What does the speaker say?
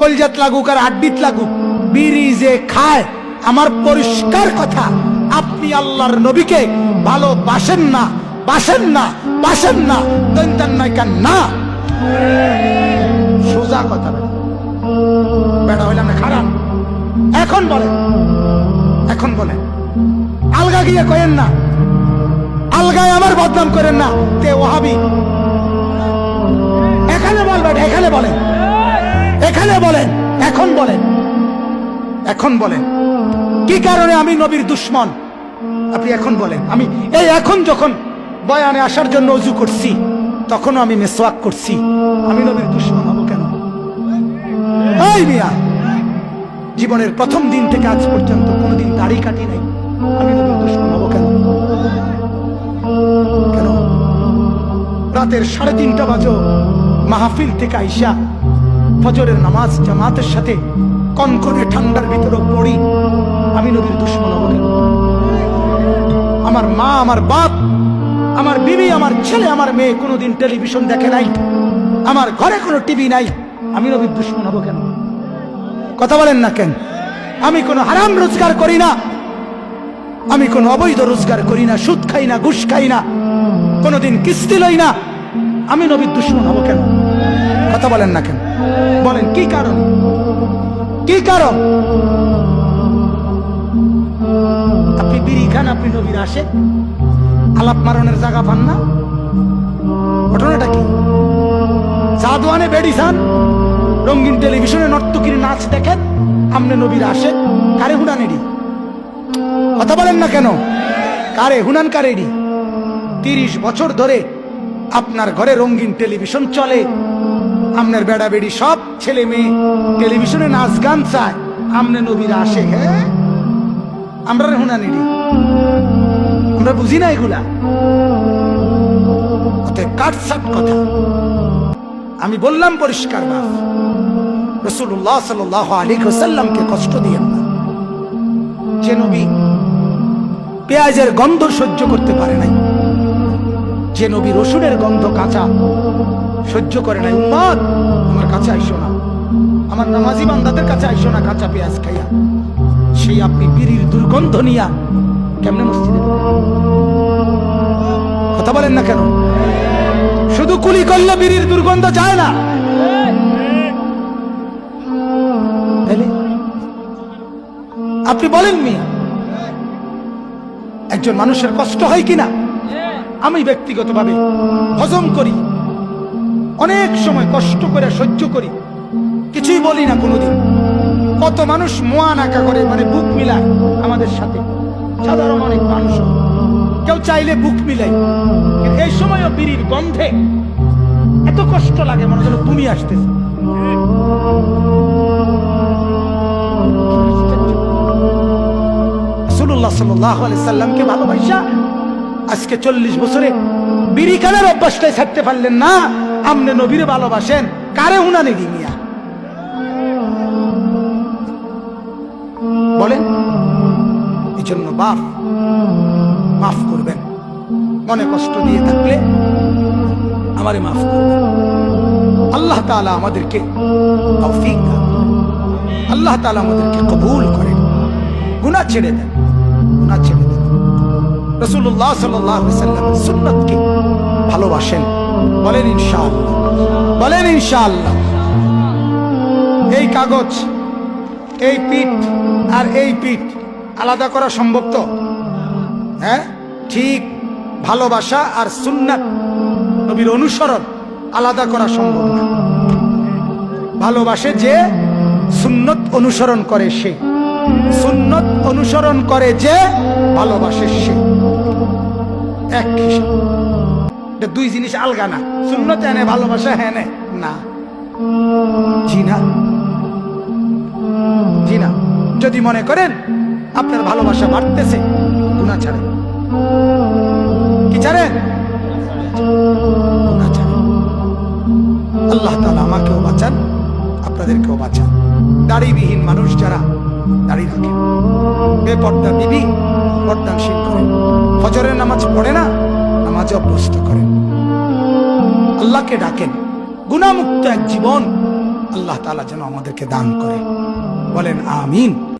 কলজাত লাগুক আর হাড্ডিত লাগুক, বিড়ি যে খায়, আমার পরিষ্কার কথা, আপনি আল্লাহর নবীকে ভালোবাসেন না, বাসেন না বাসেন না, দৈন্তান কেন? না। সোজা কথা বেটা হইলাম না খারাপ। এখন বলেন এখন বলেন আলগা গিয়ে কয়েন না। আলগায় আমার বদনাম করেন না। তে ওহাবি। এখানে বলবেন এখানে এখানে বলেন, এখন বলেন এখন বলেন। কি কারণে আমি নবীর দুশ্মন? আপনি এখন বলেন। আমি এই এখন যখন বয়ানে আসার জন্য অজু করছি, তখনও আমি মেসওয়াক করছি। আমি নবীর দুশ্মন হব কেন? মিয়া, জীবনের প্রথম দিন থেকে আজ পর্যন্ত কোনোদিন দাড়ি কাটি নাই। আমি নবীর দুশ্মন হব কেন? রাতের সাড়ে তিনটা বাজো মাহফিল থেকে আইসা ফজরের নামাজ জামাতের সাথে কনকনে ঠান্ডার ভিতরে পড়ি। আমি নবীর দুশ্মন হব কেন? আমার মা, আমার বাপ, আমার বিবি, আমার ছেলে, আমার মেয়ে কোনোদিন টেলিভিশন দেখে নাই। আমার ঘরে কোনো টিভি নাই। আমি নবীর দুশ্মন হব কেন? কথা বলেন না কেন? আমি কোনো হারাম রোজগার করি না। আমি কোনো অবৈধ রোজগার করি না। সুদ খাই না, ঘুষ খাই না। কোনোদিন কিস্তি লই না। আমি নবীর দুশ্মন হব কেন? কথা বলেন না কেন? বলেন, কি কারণ? কি কারণ? আপনি বিড়ি খান, আপনি নবীর আসে আলাপ মারণের জায়গা পান না। ঘটনাটা কি? চা দোয়ানে বেড়ি খান, রঙিন টেলিভিশনে নর্তকীর নাচ দেখেন, আমনে নবীর আসে কারে হুনানেরই? কথা বলেন না কেন? কারে হুনান কারেরই তিরিশ বছর ধরে আপনার ঘরে রঙিন টেলিভিশন চলে। আপনার বেড়া বেড়ি সব ছেলে মেয়ে টেলিভিশনে নাচ গান চায়। আমনে নবীরা আসে হ্যাঁ আমরা হুনানিরি আমরা বুঝি না এগুলা। কথা। আমি বললাম, পরিষ্কার আলী কষ্ট দিয়েন নবী পেঁয়াজের গন্ধ সহ্য করতে পারে নাই, যে নবী রসুনের গন্ধ কাঁচা সহ্য করে নাই। উম্মত, আমার কাছে আইসো না। আমার নামাজি বান্দাদের কাছে আইসো না, কাঁচা পেঁয়াজ খাইয়া। সেই আপনি বিড়ির দুর্গন্ধ নিয়া কেমনে মসজিদে কথা বলেন না কেন? শুধু কুলি করলে বিড়ির দুর্গন্ধ যায় না? আপনি বলেন মিয়া, একজন মানুষের কষ্ট হয় কিনা? আমি ব্যক্তিগতভাবে হজম করি। অনেক সময় কষ্ট করে, সহ্য করি। কিছুই বলি না কোনোদিন। কত মানুষ মোয়া নাকা করে মানে বুক মিলায় আমাদের সাথে। সাধারণ অনেক মানুষ। কেউ চাইলে বুক মিলাই। এই সময়ও বিড়ির গন্ধে এত কষ্ট লাগে, মনে যেন তুমি আসতেছে। ভালোবাসা, আজকে চল্লিশ বছরে বিড়ি খানের অভ্যাসটাই ছাড়তে পারলেন না। আমনে নবীরে ভালোবাসেন? কারে হুনানি মিয়া? বলেন, এই জন্য বাপ মাফ করবেন। মনে কষ্ট দিয়ে থাকলে আমারে মাফ করবেন। আল্লাহ তাআলা আমাদেরকে তৌফিক দান আল্লাহ তাআলা আমাদেরকে কবুল করেন। গুনাহ ছেড়ে দেন। গুনাহ ছেড়ে দেন। রসুল্লাহ সাল্লাহ সাল্লামের সুন্নতকে ভালোবাসেন। বলেন ইনশাআল্লাহ। বলেন ইনশাআল্লাহ। এই কাগজ, এই পিঠ আর এই পিঠ আলাদা করা সম্ভব তো? হ্যাঁ? ঠিক ভালোবাসা আর সুন্নাত, নবীর অনুসরণ আলাদা করা সম্ভব না। ভালোবাসে যে, সুন্নত অনুসরণ করে সে। সুন্নত অনুসরণ করে যে, ভালোবাসে সে। এক হিসাব। দুই জিনিস আলগা না। সুন্নত এনে, ভালোবাসা হ্যাঁ না। জি না জি না যদি মনে করেন, আপনার ভালোবাসা বাড়তেছে গুণা ছাড়েন। কি ছাড়েন? গুনাহ ছাড়েন। আল্লাহ তালা আমাকেও বাঁচান, আপনাদেরকেও বাঁচান। দাড়িবিহীন মানুষ যারা, দাড়ি রাখেন। বেপর্দা বিবি, পর্দানশীল করেন। ফজরের নামাজ পড়ে না নামাজে অভ্যস্ত করেন আল্লাহকে ডাকেন। গুণামুক্ত এক জীবন আল্লাহ তালা যেন আমাদেরকে দান করে। বলেন, আমিন।